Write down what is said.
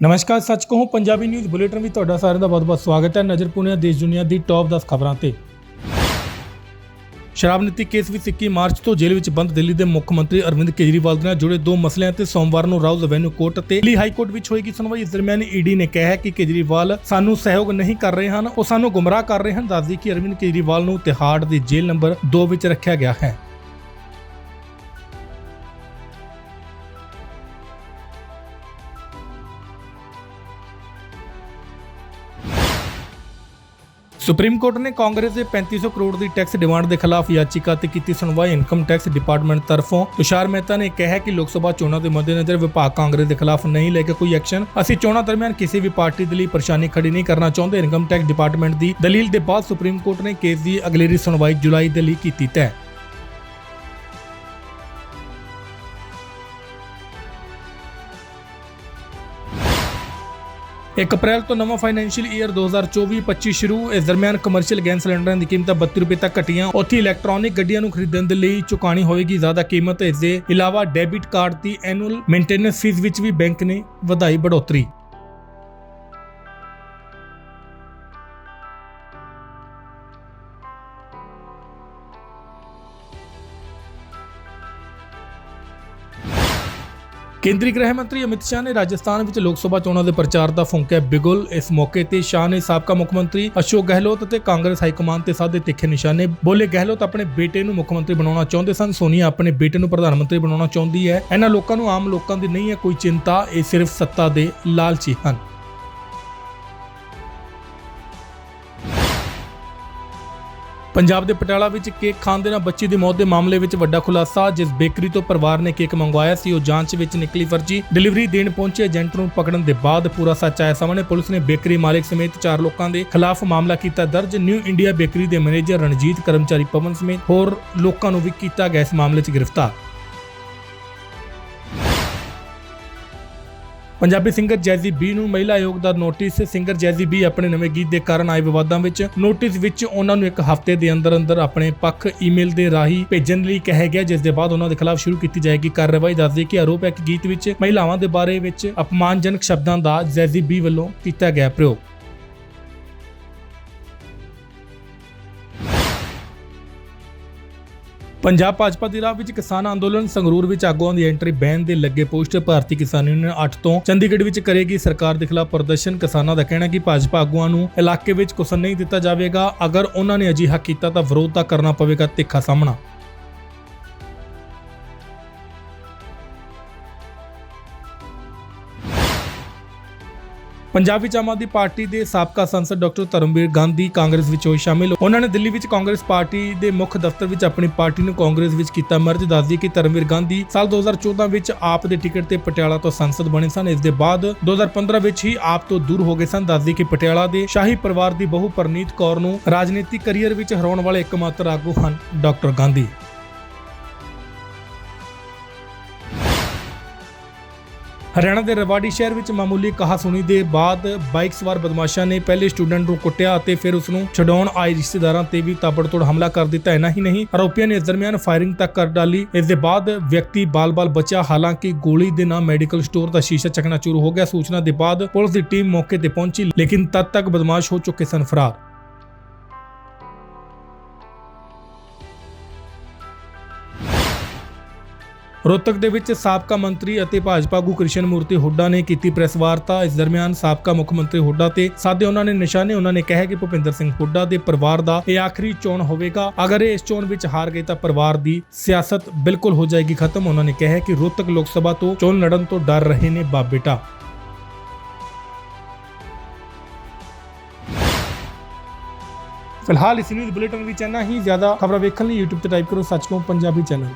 ਨਮਸਕਾਰ, ਸੱਚ ਕਹੋ, ਪੰਜਾਬੀ ਨਿਊਜ਼ ਬੁਲੇਟਿਨ ਵਿੱਚ ਤੁਹਾਡਾ ਸਾਰਿਆਂ ਦਾ ਬਹੁਤ-ਬਹੁਤ ਸਵਾਗਤ ਹੈ ਨਜ਼ਰ ਪੁਣਿਆ ਦੇਸ਼ ਦੁਨੀਆ ਦੀ ਟੌਪ 10 ਖਬਰਾਂ ਤੇ। ਸ਼ਰਾਬ ਨੀਤੀ ਕੇਸ ਵਿੱਚ 21 ਮਾਰਚ ਤੋਂ ਜੇਲ੍ਹ ਵਿੱਚ ਬੰਦ, ਦਿੱਲੀ ਦੇ ਮੁੱਖ ਮੰਤਰੀ ਅਰਵਿੰਦ ਕੇਜਰੀਵਾਲ ਦੇ ਨਾਲ ਜੁੜੇ ਦੋ ਮਸਲਿਆਂ ਤੇ ਸੋਮਵਾਰ ਨੂੰ ਰਾਉਜ਼ ਐਵੇਨਿਊ ਕੋਰਟ ਅਤੇ ਦਿੱਲੀ ਹਾਈ ਕੋਰਟ ਵਿੱਚ ਹੋਏਗੀ ਸੁਣਵਾਈ। ਇਸ ਦਰਮਿਆਨ ਈਡੀ ਨੇ ਕਿਹਾ ਹੈ ਕਿ ਕੇਜਰੀਵਾਲ ਸਾਨੂੰ ਸਹਿਯੋਗ ਨਹੀਂ ਕਰ ਰਹੇ ਹਨ, ਉਹ ਸਾਨੂੰ ਗੁੰਮਰਾਹ ਕਰ ਰਹੇ ਹਨ। ਦੱਸਦੀ ਕਿ ਅਰਵਿੰਦ ਕੇਜਰੀਵਾਲ ਨੂੰ ਤਿਹਾੜ ਦੀ ਜੇਲ੍ਹ ਨੰਬਰ 2 ਵਿੱਚ ਰੱਖਿਆ ਗਿਆ ਹੈ। ਸੁਪਰੀਮ ਕੋਰਟ ਨੇ ਕਾਂਗਰਸ ਦੇ 3500 ਕਰੋੜ ਦੀ ਟੈਕਸ ਡਿਮਾਂਡ ਦੇ ਖਿਲਾਫ ਯਾਚੀਕਾ ਤੇ ਕੀਤੀ ਸੁਣਵਾਈ ਇਨਕਮ ਟੈਕਸ ਡਿਪਾਰਟਮੈਂਟ ਤਰਫੋਂ। ਤੁਸ਼ਾਰ ਮਹਿਤਾ ਨੇ ਕਿਹਾ ਕਿ ਲੋਕ ਸਭਾ ਚੋਣਾਂ ਦੇ ਮੱਦੇਨਜ਼ਰ ਵਿਭਾਗ ਕਾਂਗਰਸ ਦੇ ਖਿਲਾਫ ਨਹੀਂ ਲੈ ਕੇ ਕੋਈ ਐਕਸ਼ਨ। ਅਸੀਂ ਚੋਣਾਂ ਦਰਮਿਆਨ ਕਿਸੇ ਵੀ ਪਾਰਟੀ ਦੇ ਲਈ ਪਰੇਸ਼ਾਨੀ ਖੜੀ ਨਹੀਂ ਕਰਨਾ ਚਾਹੁੰਦੇ। ਇਨਕਮ ਟੈਕਸ ਡਿਪਾਰਟਮੈਂਟ ਦੀ ਦਲੀਲ ਦੇ ਬਾਅਦ ਸੁਪਰੀਮ ਕੋਰਟ ਨੇ ਕੇਸ ਦੀ ਅਗਲੇਰੀ ਸੁਣਵਾਈ ਜੁਲਾਈ ਦੇ ਲਈ ਕੀਤੀ ਤੈਅ। ਇੱਕ ਅਪ੍ਰੈਲ ਤੋਂ ਨਵਾਂ ਫਾਈਨੈਂਸ਼ੀਅਲ ਈਅਰ 2024-25 ਸ਼ੁਰੂ। ਇਸ ਦਰਮਿਆਨ ਕਮਰਸ਼ੀਅਲ ਗੈਸ ਸਿਲੰਡਰਾਂ ਦੀ ਕੀਮਤਾਂ 32 ਰੁਪਏ ਤੱਕ ਘਟੀਆਂ। ਉੱਥੇ ਇਲੈਕਟ੍ਰੋਨਿਕ ਗੱਡੀਆਂ ਨੂੰ ਖਰੀਦਣ ਦੇ ਲਈ ਚੁਕਾਣੀ ਹੋਏਗੀ ਜ਼ਿਆਦਾ ਕੀਮਤ। ਇਸ ਦੇ ਇਲਾਵਾ ਡੈਬਿਟ ਕਾਰਡ ਦੀ ਐਨੂਅਲ ਮੇਨਟੇਨੈਂਸ ਫੀਸ ਵਿੱਚ ਵੀ ਬੈਂਕ ਨੇ ਵਧਾਈ ਬੜੋਤਰੀ। ਕੇਂਦਰੀ ਗ੍ਰਹਿ ਮੰਤਰੀ ਅਮਿਤ ਸ਼ਾਹ ਨੇ ਰਾਜਸਥਾਨ ਵਿੱਚ ਲੋਕ ਸਭਾ ਚੋਣਾਂ ਦੇ ਪ੍ਰਚਾਰ ਦਾ ਫੂਕਿਆ ਬਿਗੁਲ, ਇਸ ਮੌਕੇ ਤੇ ਸ਼ਾਹ ਨੇ ਸਾਬਕਾ ਮੁੱਖ ਮੰਤਰੀ ਅਸ਼ੋਕ ਗਹਿਲੋਤ ਅਤੇ ਕਾਂਗਰਸ ਹਾਈਕਮਾਨ ਕਮਾਂਡ ਤੇ ਸਾਧੇ ਤਿੱਖੇ ਨਿਸ਼ਾਨੇ ਬੋਲੇ। ਗਹਿਲੋਤ ਆਪਣੇ ਬੇਟੇ ਨੂੰ ਮੁੱਖ ਮੰਤਰੀ ਬਣਾਉਣਾ ਚਾਹੁੰਦੇ ਸਨ। ਸੋਨੀਆ ਆਪਣੇ ਬੇਟੇ ਨੂੰ ਪ੍ਰਧਾਨ ਮੰਤਰੀ ਬਣਾਉਣਾ ਚਾਹੁੰਦੀ ਹੈ। ਇਹਨਾਂ ਲੋਕਾਂ ਨੂੰ ਆਮ ਲੋਕਾਂ ਦੀ ਨਹੀਂ ਹੈ ਕੋਈ ਚਿੰਤਾ, ਇਹ ਸਿਰਫ ਸੱਤਾ ਦੇ ਲਾਲਚੀ ਹਨ। ਪੰਜਾਬ ਦੇ ਪਟਿਆਲਾ ਵਿੱਚ ਕੇਕ ਖਾਣ ਦੇ ਨਾਲ ਬੱਚੀ ਦੀ ਮੌਤ ਦੇ ਮਾਮਲੇ ਵਿੱਚ ਵੱਡਾ ਖੁਲਾਸਾ। ਜਿਸ ਬੇਕਰੀ ਤੋਂ ਪਰਿਵਾਰ ਨੇ ਕੇਕ ਮੰਗਵਾਇਆ ਸੀ, ਉਹ ਜਾਂਚ ਵਿੱਚ ਨਿਕਲੀ ਫਰਜੀ। ਡਿਲੀਵਰੀ ਦੇਣ ਪਹੁੰਚੇ ਏਜੰਟ ਨੂੰ ਪਕੜਨ ਦੇ ਬਾਅਦ ਪੂਰਾ ਸੱਚ ਆਇਆ। ਸਾਹਮਣੇ ਪੁਲਿਸ ਨੇ ਬੇਕਰੀ ਮਾਲਕ ਸਮੇਤ ਚਾਰ ਲੋਕਾਂ ਦੇ ਖਿਲਾਫ ਮਾਮਲਾ ਕੀਤਾ ਦਰਜ। ਨਿਊ ਇੰਡੀਆ ਬੇਕਰੀ ਦੇ ਮੈਨੇਜਰ ਰਣਜੀਤ, ਕਰਮਚਾਰੀ ਪਵਨ ਸਮੇਤ ਹੋਰ ਲੋਕਾਂ ਨੂੰ ਵੀ ਕੀਤਾ ਗਿਆ ਇਸ ਮਾਮਲੇ 'ਚ ਗ੍ਰਿਫਤਾਰ। ਪੰਜਾਬੀ ਸਿੰਗਰ ਜੈਜ਼ੀ ਬੀ ਨੂੰ ਮਹਿਲਾ ਆਯੋਗ ਦਾ ਨੋਟਿਸ, ਸਿੰਗਰ ਜੈਜ਼ੀ ਬੀ ਆਪਣੇ ਨਵੇਂ ਗੀਤ ਦੇ ਕਾਰਨ ਆਏ ਵਿਵਾਦਾਂ ਵਿੱਚ। ਨੋਟਿਸ ਵਿੱਚ ਉਹਨਾਂ ਨੂੰ ਇੱਕ ਹਫ਼ਤੇ ਦੇ ਅੰਦਰ ਅੰਦਰ ਆਪਣੇ ਪੱਖ ਈਮੇਲ ਦੇ ਰਾਹੀਂ ਭੇਜਣ ਲਈ ਕਿਹਾ ਗਿਆ, ਜਿਸ ਦੇ ਬਾਅਦ ਉਹਨਾਂ ਦੇ ਖਿਲਾਫ ਸ਼ੁਰੂ ਕੀਤੀ ਜਾਏਗੀ ਕਾਰਵਾਈ। ਦੱਸਦੇ ਕਿ ਆਰੋਪ ਹੈ ਕਿ ਗੀਤ ਵਿੱਚ ਮਹਿਲਾਵਾਂ ਦੇ ਬਾਰੇ ਵਿੱਚ ਅਪਮਾਨਜਨਕ ਸ਼ਬਦਾਂ ਦਾ ਜੈਜ਼ੀ ਬੀ ਵੱਲੋਂ ਕੀਤਾ ਗਿਆ ਪ੍ਰਯੋਗ। ਪੰਜਾਬ ਭਾਜਪਾ ਦੀ ਰਾਹ ਵਿੱਚ ਕਿਸਾਨ ਅੰਦੋਲਨ ਸੰਗਰੂਰ ਵਿੱਚ ਆਗੂਆਂ ਦੀ ਐਂਟਰੀ ਬੈਨ ਦੇ ਲੱਗੇ ਪੋਸਟਰ ਭਾਰਤੀ ਕਿਸਾਨ ਯੂਨੀਅਨ 8 ਤੋਂ ਚੰਡੀਗੜ੍ਹ ਵਿੱਚ ਕਰੇਗੀ ਸਰਕਾਰ ਦੇ ਖਿਲਾਫ ਪ੍ਰਦਰਸ਼ਨ। ਕਿਸਾਨਾਂ ਦਾ ਕਹਿਣਾ ਕਿ ਭਾਜਪਾ ਆਗੂਆਂ ਨੂੰ ਇਲਾਕੇ ਵਿੱਚ ਕੁਸਨ ਨਹੀਂ ਦਿੱਤਾ ਜਾਵੇਗਾ। ਅਗਰ ਉਹਨਾਂ ਨੇ ਅਜਿਹਾ ਕੀਤਾ ਤਾਂ ਵਿਰੋਧ ਤਾਂ ਕਰਨਾ ਪਵੇਗਾ, ਤਿੱਖਾ ਸਾਹਮਣਾ। ਪੰਜਾਬ ਵਿੱਚ ਆਮ ਆਦਮੀ ਪਾਰਟੀ ਦੇ ਸਾਬਕਾ ਸੰਸਦ ਡਾਕਟਰ ਧਰਮਵੀਰ ਗਾਂਧੀ ਕਾਂਗਰਸ ਵਿੱਚ ਹੋਏ ਸ਼ਾਮਿਲ। ਉਹਨਾਂ ਨੇ ਦਿੱਲੀ ਵਿੱਚ ਕਾਂਗਰਸ ਪਾਰਟੀ ਦੇ ਮੁੱਖ ਦਫ਼ਤਰ ਵਿੱਚ ਆਪਣੀ ਪਾਰਟੀ ਨੂੰ ਕਾਂਗਰਸ ਵਿੱਚ ਕੀਤਾ ਮਰਜ। ਦੱਸਦੀ ਕਿ ਧਰਮਵੀਰ ਗਾਂਧੀ ਸਾਲ 2014 ਵਿੱਚ ਆਪ ਦੇ ਟਿਕਟ ਤੇ ਪਟਿਆਲਾ ਤੋਂ ਸੰਸਦ ਬਣੇ ਸਨ। ਇਸ ਦੇ ਬਾਅਦ 2015 ਵਿੱਚ ਹੀ ਆਪ ਤੋਂ ਦੂਰ ਹੋ ਗਏ ਸਨ। ਦੱਸਦੀ ਕਿ ਪਟਿਆਲਾ ਦੇ ਸ਼ਾਹੀ ਪਰਿਵਾਰ ਦੀ ਬਹੂ ਪਰਨੀਤ ਕੌਰ ਨੂੰ ਰਾਜਨੀਤਿਕ ਕਰੀਅਰ ਵਿੱਚ ਹਰਾਉਣ ਵਾਲੇ ਇੱਕਮਾਤਰ ਆਗੂ ਹਨ ਡਾਕਟਰ ਗਾਂਧੀ। ਹਰਿਆਣਾ ਦੇ ਰਵਾੜੀ ਸ਼ਹਿਰ ਵਿੱਚ ਮਾਮੂਲੀ ਕਹਾਸੁਣੀ ਦੇ ਬਾਅਦ ਬਾਈਕ ਸਵਾਰ ਬਦਮਾਸ਼ਾਂ ਨੇ ਪਹਿਲੇ ਸਟੂਡੈਂਟ ਨੂੰ ਕੁੱਟਿਆ ਅਤੇ ਫਿਰ ਉਸ ਨੂੰ ਛਡਾਉਣ ਆਏ ਰਿਸ਼ਤੇਦਾਰਾਂ ਤੇ ਵੀ ਤਾਬੜਤੋੜ ਹਮਲਾ ਕਰ ਦਿੱਤਾ। ਇੰਨਾ ਹੀ ਨਹੀਂ, ਆਰੋਪੀਆਂ ਨੇ ਇਸ ਦਰਮਿਆਨ ਫਾਇਰਿੰਗ ਤੱਕ ਕਰ ਡਾਲੀ। ਇਸ ਦੇ ਬਾਅਦ ਵਿਅਕਤੀ ਬਾਲ-ਬਾਲ ਬਚਿਆ, ਹਾਲਾਂਕਿ ਗੋਲੀ ਦੇ ਨਾਲ ਮੈਡੀਕਲ ਸਟੋਰ ਦਾ ਸ਼ੀਸ਼ਾ ਚੱਕਣਾ ਸ਼ੁਰੂ ਹੋ ਗਿਆ। ਸੂਚਨਾ ਦੇ ਬਾਅਦ ਪੁਲਿਸ ਦੀ ਟੀਮ ਮੌਕੇ ਤੇ ਪਹੁੰਚੀ, ਲੇਕਿਨ ਤਦ ਤੱਕ ਬਦਮਾਸ਼ ਹੋ ਚੁੱਕੇ ਸਨ ਫਰਾਰ। ਰੋਹਤਕ ਦੇ ਵਿੱਚ ਸਾਬਕਾ ਮੰਤਰੀ ਅਤੇ ਭਾਜਪਾ ਆਗੂ ਕ੍ਰਿਸ਼ਨ ਮੂਰਤੀ ਹੁੱਡਾ ਨੇ ਕੀਤੀ ਪ੍ਰੈਸ ਵਾਰਤਾ। ਇਸ ਦਰਮਿਆਨ ਸਾਬਕਾ ਮੁੱਖ ਮੰਤਰੀ ਹੁੱਡਾ ਤੇ ਸਾਦੇ ਉਹਨਾਂ ਨੇ ਨਿਸ਼ਾਨੇ, ਉਹਨਾਂ ਨੇ ਕਿਹਾ ਕਿ ਭੁਪਿੰਦਰ ਸਿੰਘ ਹੁੱਡਾ ਦੇ ਪਰਿਵਾਰ ਦਾ ਇਹ ਆਖਰੀ ਚੋਣ ਹੋਵੇਗਾ। ਅਗਰ ਇਹ ਇਸ ਚੋਣ ਵਿੱਚ ਹਾਰ ਗਏ ਤਾਂ ਪਰਿਵਾਰ ਦੀ ਸਿਆਸਤ ਬਿਲਕੁਲ ਹੋ ਜਾਏਗੀ ਖਤਮ, ਉਹਨਾਂ ਨੇ ਕਿਹਾ ਕਿ ਰੋਹਤਕ ਲੋਕ ਸਭਾ ਤੋਂ ਚੋਣ ਲੜਨ ਤੋਂ ਡਰ ਰਹੇ ਨੇ ਬਾਪ ਬੇਟਾ ਫਿਲਹਾਲ ਇਸ ਨਿਊਜ਼ ਬੁਲੇਟਿਨ ਵਿੱਚ ਇੰਨਾ ਹੀ। ਜ਼ਿਆਦਾ ਖਬਰਾਂ ਵੇਖਣ ਲਈ YouTube ਤੇ ਟਾਈਪ ਕਰੋ ਸੱਚ ਪੰਜਾਬੀ ਚੈਨਲ।